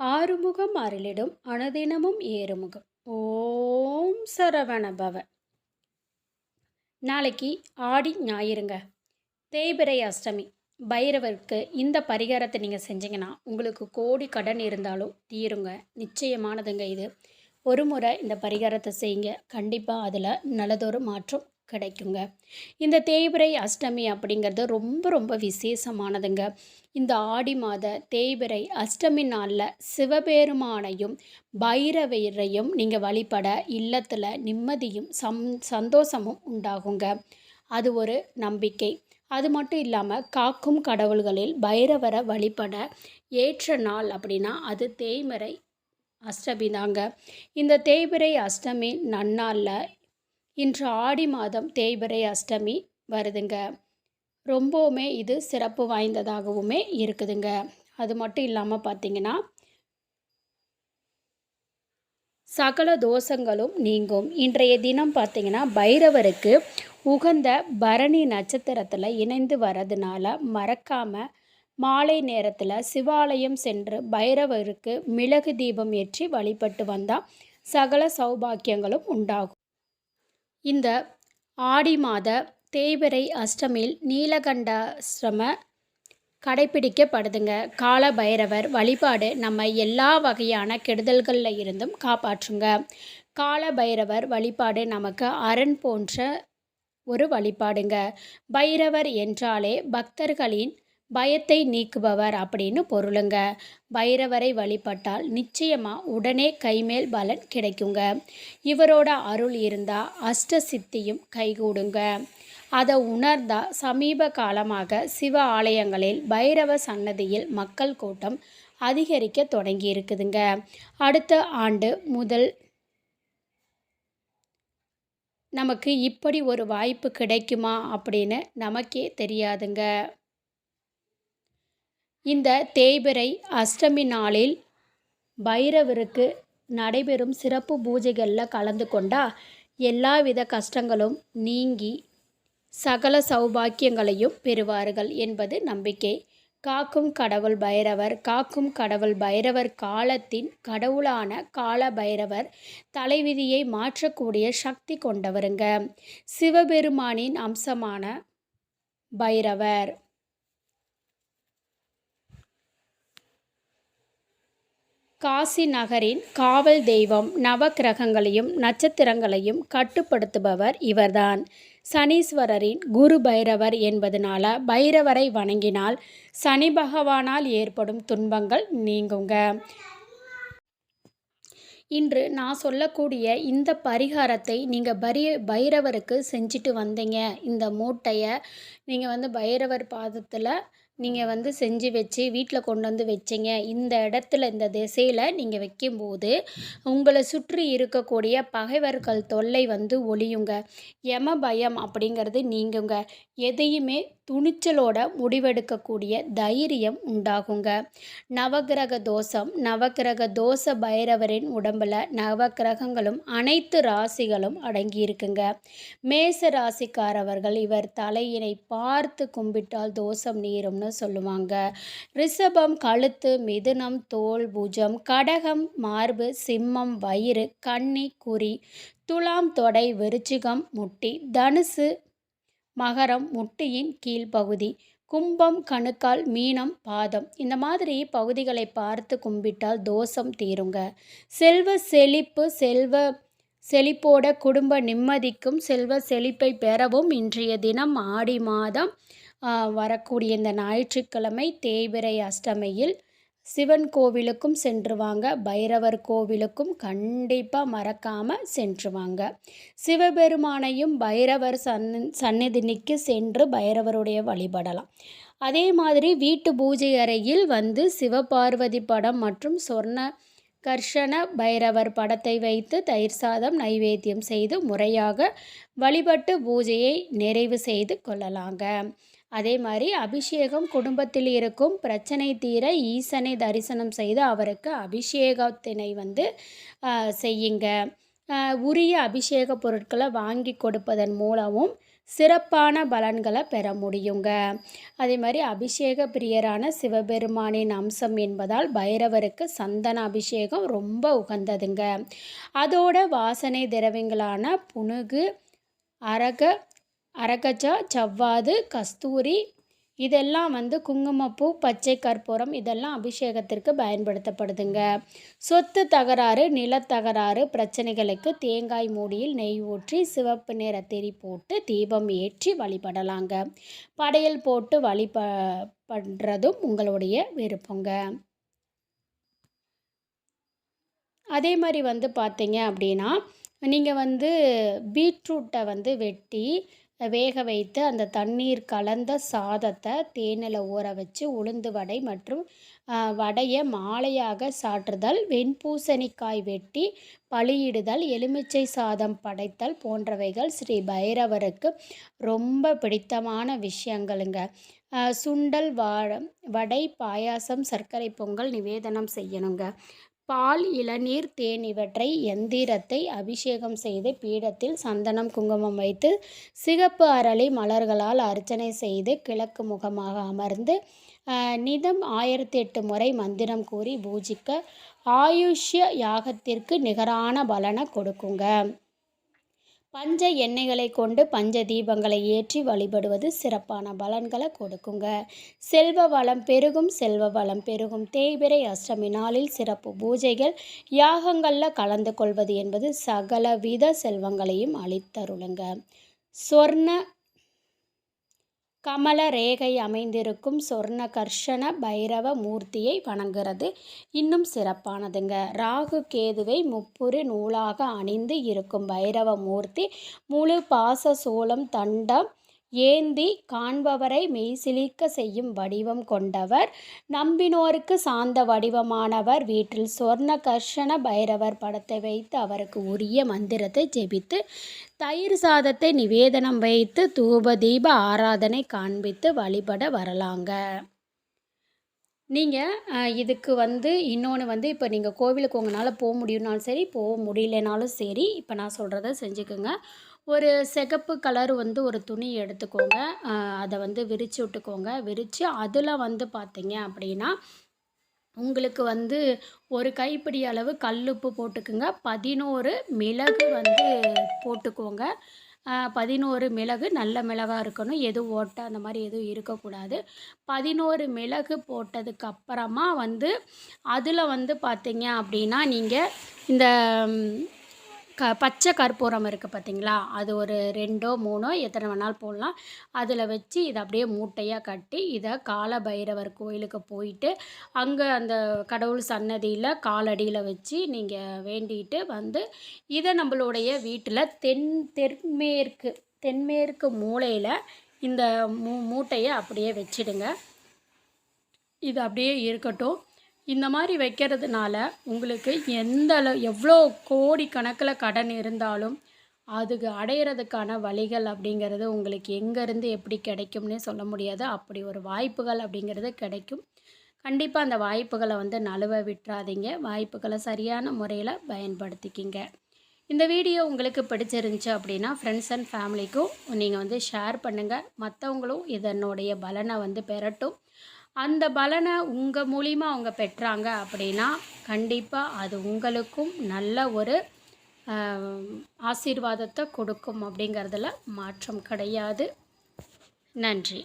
ஆறுமுகம் அருளிடும் அனுதினமும் ஏறுமுகம். ஓம் சரவணபவ. நாளைக்கு ஆடி ஞாயிறுங்க. தேய்பிரை அஷ்டமி. பைரவருக்கு இந்த பரிகாரத்தை நீங்கள் செஞ்சீங்கன்னா உங்களுக்கு கோடி கடன் இருந்தாலும் தீருங்க. நிச்சயமானதுங்க இது. ஒரு முறை இந்த பரிகாரத்தை செய்யுங்க. கண்டிப்பாக அதில் நல்லதொரு மாற்றம் கிடைக்குங்க. இந்த தேய்பிரை அஷ்டமி அப்படிங்கிறது ரொம்ப ரொம்ப விசேஷமானதுங்க. இந்த ஆடி மாத தேய்பிரை அஷ்டமி நாளில் சிவபெருமானையும் பைரவரையும் நீங்கள் வழிபட இல்லத்தில் நிம்மதியும் சம் சந்தோஷமும் உண்டாகுங்க. அது ஒரு நம்பிக்கை. அது மட்டும் இல்லாமல் காக்கும் கடவுள்களில் பைரவரை வழிபட ஏற்ற நாள் அப்படின்னா அது தேய்மறை அஷ்டமி தாங்க இந்த தேய்பிரை அஷ்டமி நன்னாளில் இன்று ஆடி மாதம் தேய்பிறை அஷ்டமி வருதுங்க. ரொம்பவுமே இது சிறப்பு வாய்ந்ததாகவுமே இருக்குதுங்க. அது மட்டும் இல்லாமல் பார்த்தீங்கன்னா சகல தோஷங்களும் நீங்கும். இன்றைய தினம் பார்த்தீங்கன்னா பைரவருக்கு உகந்த பரணி நட்சத்திரத்தில் இணைந்து வரதுனால மறக்காமல் மாலை நேரத்தில் சிவாலயம் சென்று பைரவருக்கு மிளகு தீபம் ஏற்றி வழிபட்டு வந்தால் சகல சௌபாக்கியங்களும் உண்டாகும். இந்த ஆடி மாத தேய்பிரை அஷ்டமியில் நீலகண்டாசிரம கடைபிடிக்கப்படுதுங்க. கால பைரவர் வழிபாடு நம்ம எல்லா வகையான கெடுதல்களில் இருந்தும் காப்பாற்றுங்க. கால பைரவர் வழிபாடு நமக்கு அரண் போன்ற ஒரு வழிபாடுங்க. பைரவர் என்றாலே பக்தர்களின் பயத்தை நீக்குபவர் அப்படின்னு பொருளுங்க. பைரவரை வழிபட்டால் நிச்சயமாக உடனே கைமேல் பலன் கிடைக்குங்க. இவரோட அருள் இருந்தால் அஷ்ட சித்தியும் கைகூடுங்க. அதை உணர்ந்தா சமீப காலமாக சிவ ஆலயங்களில் பைரவ சன்னதியில் மக்கள் கூட்டம் அதிகரிக்க தொடங்கி இருக்குதுங்க அடுத்த ஆண்டு முதல் நமக்கு இப்படி ஒரு வாய்ப்பு கிடைக்குமா அப்படின்னு நமக்கே தெரியாதுங்க. இந்த தேய்பிறை அஷ்டமி நாளில் பைரவருக்கு நடைபெறும் சிறப்பு பூஜைகளில் கலந்து கொண்டா எல்லாவித கஷ்டங்களும் நீங்கி சகல சௌபாக்கியங்களையும் பெறுவார்கள் என்பது நம்பிக்கை. காக்கும் கடவுள் பைரவர் காக்கும் கடவுள் பைரவர் காலத்தின் கடவுளான கால பைரவர் தலைவிதியை மாற்றக்கூடிய சக்தி கொண்டவருங்க. சிவபெருமானின் அம்சமான பைரவர். காசி நகரின் காவல் தெய்வம் நவக்கிரகங்களையும் நட்சத்திரங்களையும் கட்டுப்படுத்துபவர் இவர்தான். சனீஸ்வரரின் குரு பைரவர் என்பதனால பைரவரை வணங்கினால் சனி பகவானால் ஏற்படும் துன்பங்கள் நீங்குங்க. இன்று நான் சொல்லக்கூடிய இந்த பரிகாரத்தை நீங்கள் பரிய பைரவருக்கு செஞ்சுட்டு வந்தீங்க. இந்த மூட்டையை நீங்கள் வந்து பைரவர் பாதத்தில் நீங்கள் வந்து செஞ்சு வச்சு வீட்டில் கொண்டு வந்து வச்சிங்க. இந்த இடத்துல இந்த திசையில் நீங்கள் வைக்கும்போது உங்களை சுற்றி இருக்கக்கூடிய பகைவர்கள் தொல்லை வந்து ஒளியுங்க யம பயம் அப்படிங்கிறது நீங்குங்க. எதையுமே துணிச்சலோட முடிவெடுக்கக்கூடிய தைரியம் உண்டாகுங்க. நவகிரக தோஷம் நவகிரக தோஷ பைரவரின் உடம்பில் நவகிரகங்களும் அனைத்து ராசிகளும் அடங்கியிருக்குங்க. மேச ராசிக்காரவர்கள் இவர் தலையினை பார்த்து கும்பிட்டால் தோஷம் நீரும்னு சொல்லுவாங்க. ரிஷபம் கழுத்து மிதுனம் தோல் புஜம் கடகம் மார்பு சிம்மம் வயிறு கன்னி குறி துலாம் தொடை விருச்சிகம் முட்டி தனுசு மகரம் முட்டியின் கீழ்ப்பகுதி கும்பம் கணுக்கால் மீனம் பாதம். இந்த மாதிரி பகுதிகளை பார்த்து கும்பிட்டால் தோஷம் தீருங்க. செல்வ செழிப்பு செல்வ செழிப்போட குடும்ப நிம்மதிக்கும் செல்வ செழிப்பை பெறவும் இன்றைய தினம் ஆடி மாதம் வரக்கூடிய இந்த ஞாயிற்றுக்கிழமை தேய்பிரை அஷ்டமியில் சிவன் கோவிலுக்கும் சென்று வாங்க பைரவர் கோவிலுக்கும் கண்டிப்பாக மறக்காமல் சென்று வாங்க சிவபெருமானையும் பைரவர் சன் சந்நிதினிக்கு சென்று பைரவருடைய வழிபடலாம். அதே மாதிரி வீட்டு பூஜை அறையில் வந்து சிவபார்வதி படம் மற்றும் சொர்ண கர்ஷண பைரவர் படத்தை வைத்து தயிர் சாதம் நைவேத்தியம் செய்து முறையாக வழிபட்டு பூஜையை நிறைவு செய்து கொள்ளலாங்க. அதே மாதிரி அபிஷேகம் குடும்பத்தில் இருக்கும் பிரச்சனை தீர ஈசனை தரிசனம் செய்து அவருக்கு அபிஷேகத்தினை வந்து செய்யுங்க. உரிய அபிஷேக பொருட்களை வாங்கி கொடுப்பதன் மூலமும் சிறப்பான பலன்களை பெற முடியுங்க. அதே மாதிரி அபிஷேக பிரியரான சிவபெருமானின் அம்சம் என்பதால் பைரவருக்கு சந்தன அபிஷேகம் ரொம்ப உகந்ததுங்க. அதோட வாசனை திரவியங்களான புனுகு அரக அரகஜா ஜவ்வாது கஸ்தூரி இதெல்லாம் வந்து குங்குமப்பூ பச்சை கற்பூரம் இதெல்லாம் அபிஷேகத்திற்கு பயன்படுத்தப்படுதுங்க. சொத்து தகராறு நிலத்தகராறு பிரச்சனைகளுக்கு தேங்காய் மூடியில் நெய் ஊற்றி சிவப்பு நிற திரி போட்டு தீபம் ஏற்றி வழிபடலாங்க. படையல் போட்டு வழிப பண்ணுறதும் உங்களுடைய விருப்பங்க. அதே மாதிரி வந்து பார்த்தீங்க அப்படின்னா நீங்கள் வந்து பீட்ரூட்டை வந்து வெட்டி வேக வைத்து அந்த தண்ணீர் கலந்த சாதத்தை தேனில் ஊற வச்சு உளுந்து வடை மற்றும் வடையை மாலையாக சாற்றுதல் வெண்பூசணிக்காய் வெட்டி பலியிடுதல் எலுமிச்சை சாதம் படைத்தல் போன்றவைகள் ஸ்ரீ பைரவருக்கு ரொம்ப பிடித்தமான விஷயங்களுங்க. சுண்டல் வா வடை பாயாசம் சர்க்கரை பொங்கல் நிவேதனம் செய்யணுங்க. பால் இளநீர் தேன் இவற்றை எந்திரத்தை அபிஷேகம் செய்து பீடத்தில் சந்தனம் குங்குமம் வைத்து சிகப்பு அரளி மலர்களால் அர்ச்சனை செய்து கிழக்கு முகமாக அமர்ந்து நிதம் ஆயிரத்தி எட்டு முறை மந்திரம் கூறி பூஜிக்க ஆயுஷ்ய யாகத்திற்கு நிகரான பலனை கொடுக்குங்க. பஞ்ச எண்ணெய்களை கொண்டு பஞ்ச தீபங்களை ஏற்றி வழிபடுவது சிறப்பான பலன்களை கொடுக்குங்க. செல்வ வளம் பெருகும் செல்வ வளம் பெருகும். தேய்பிரை அஷ்டமி நாளில் சிறப்பு பூஜைகள் யாகங்களில் கலந்து கொள்வது என்பது சகல வித செல்வங்களையும் அளித்தருளுங்க சொர்ண கமல ரேகை அமைந்திருக்கும் சொர்ண கர்ஷண பைரவ மூர்த்தியை வணங்குறது இன்னும் சிறப்பானதுங்க. ராகு கேதுவை முப்புறு நூலாக அணிந்து இருக்கும் பைரவ மூர்த்தி முழு பாச சூளம் தண்டம் ஏந்தி காண்பவரை மெய்சிலிக்க செய்யும் வடிவம் கொண்டவர். நம்பினோருக்கு சார்ந்த வடிவமானவர். வீட்டில் சொர்ண கர்ஷண பைரவர் படத்தை வைத்து அவருக்கு உரிய மந்திரத்தை ஜெபித்து தயிர் சாதத்தை நிவேதனம் வைத்து தூப தீப ஆராதனை காண்பித்து வழிபட வரலாங்க. நீங்கள் இதுக்கு வந்து இன்னொன்று வந்து இப்போ நீங்கள் கோவிலுக்கு உங்களால் போக முடியும்னாலும் சரி போக முடியலனாலும் சரி இப்போ நான் சொல்கிறத செஞ்சுக்கோங்க. ஒரு சிகப்பு கலர் வந்து ஒரு துணி எடுத்துக்கோங்க. அதை வந்து விரித்து விட்டுக்கோங்க. விரித்து அதில் வந்து பார்த்தீங்க அப்படின்னா உங்களுக்கு வந்து ஒரு கைப்பிடி அளவு கல்லுப்பு போட்டுக்குங்க. பதினோரு மிளகு வந்து போட்டுக்கோங்க. பதினோரு மிளகு நல்ல மிளகாக இருக்கணும். எதுவும் ஓட்டை அந்த மாதிரி எதுவும் இருக்கக்கூடாது. பதினோரு மிளகு போட்டதுக்கு அப்புறமா வந்து அதில் வந்து பார்த்தீங்க அப்படின்னா நீங்கள் இந்த க பச்சை கற்பூரம் இருக்குது பார்த்தீங்களா அது ஒரு ரெண்டோ மூணோ எத்தனை வேணாலும் போடலாம். அதில் வச்சு இதை அப்படியே மூட்டையாக கட்டி இதை கால பைரவர் கோயிலுக்கு போயிட்டு அங்கே அந்த கடவுள் சன்னதியில் காலடியில் வச்சு நீங்கள் வேண்டிட்டு வந்து இதை நம்மளுடைய வீட்டில் தென் தென்மேற்கு தென்மேற்கு மூலையில் இந்த மூ மூட்டையை அப்படியே வச்சிடுங்க. இது அப்படியே இருக்கட்டும். இந்த மாதிரி வைக்கிறதுனால உங்களுக்கு எந்த அளவு எவ்வளோ கோடி கணக்கில் கடன் இருந்தாலும் அதுக்கு அடையிறதுக்கான வழிகள் அப்படிங்கிறது உங்களுக்கு எங்கேருந்து எப்படி கிடைக்கும்னே சொல்ல முடியாது. அப்படி ஒரு வாய்ப்புகள் அப்படிங்கிறது கிடைக்கும். கண்டிப்பாக அந்த வாய்ப்புகளை வந்து நழுவ விட்டுறாதீங்க. வாய்ப்புகளை சரியான முறையில் பயன்படுத்திக்கிங்க. இந்த வீடியோ உங்களுக்கு பிடிச்சிருந்துச்சு அப்படின்னா ஃப்ரெண்ட்ஸ் அண்ட் ஃபேமிலிக்கும் நீங்கள் வந்து ஷேர் பண்ணுங்கள் மற்றவங்களும் இதனுடைய பலனை வந்து பெறட்டும். அந்த பலனை உங்கள் மூலிமா அவங்க பெற்றாங்க அப்படின்னா கண்டிப்பாக அது உங்களுக்கும் நல்ல ஒரு ஆசீர்வாதத்தை கொடுக்கும் அப்படிங்கிறதுல மாற்றம் கிடையாது. நன்றி.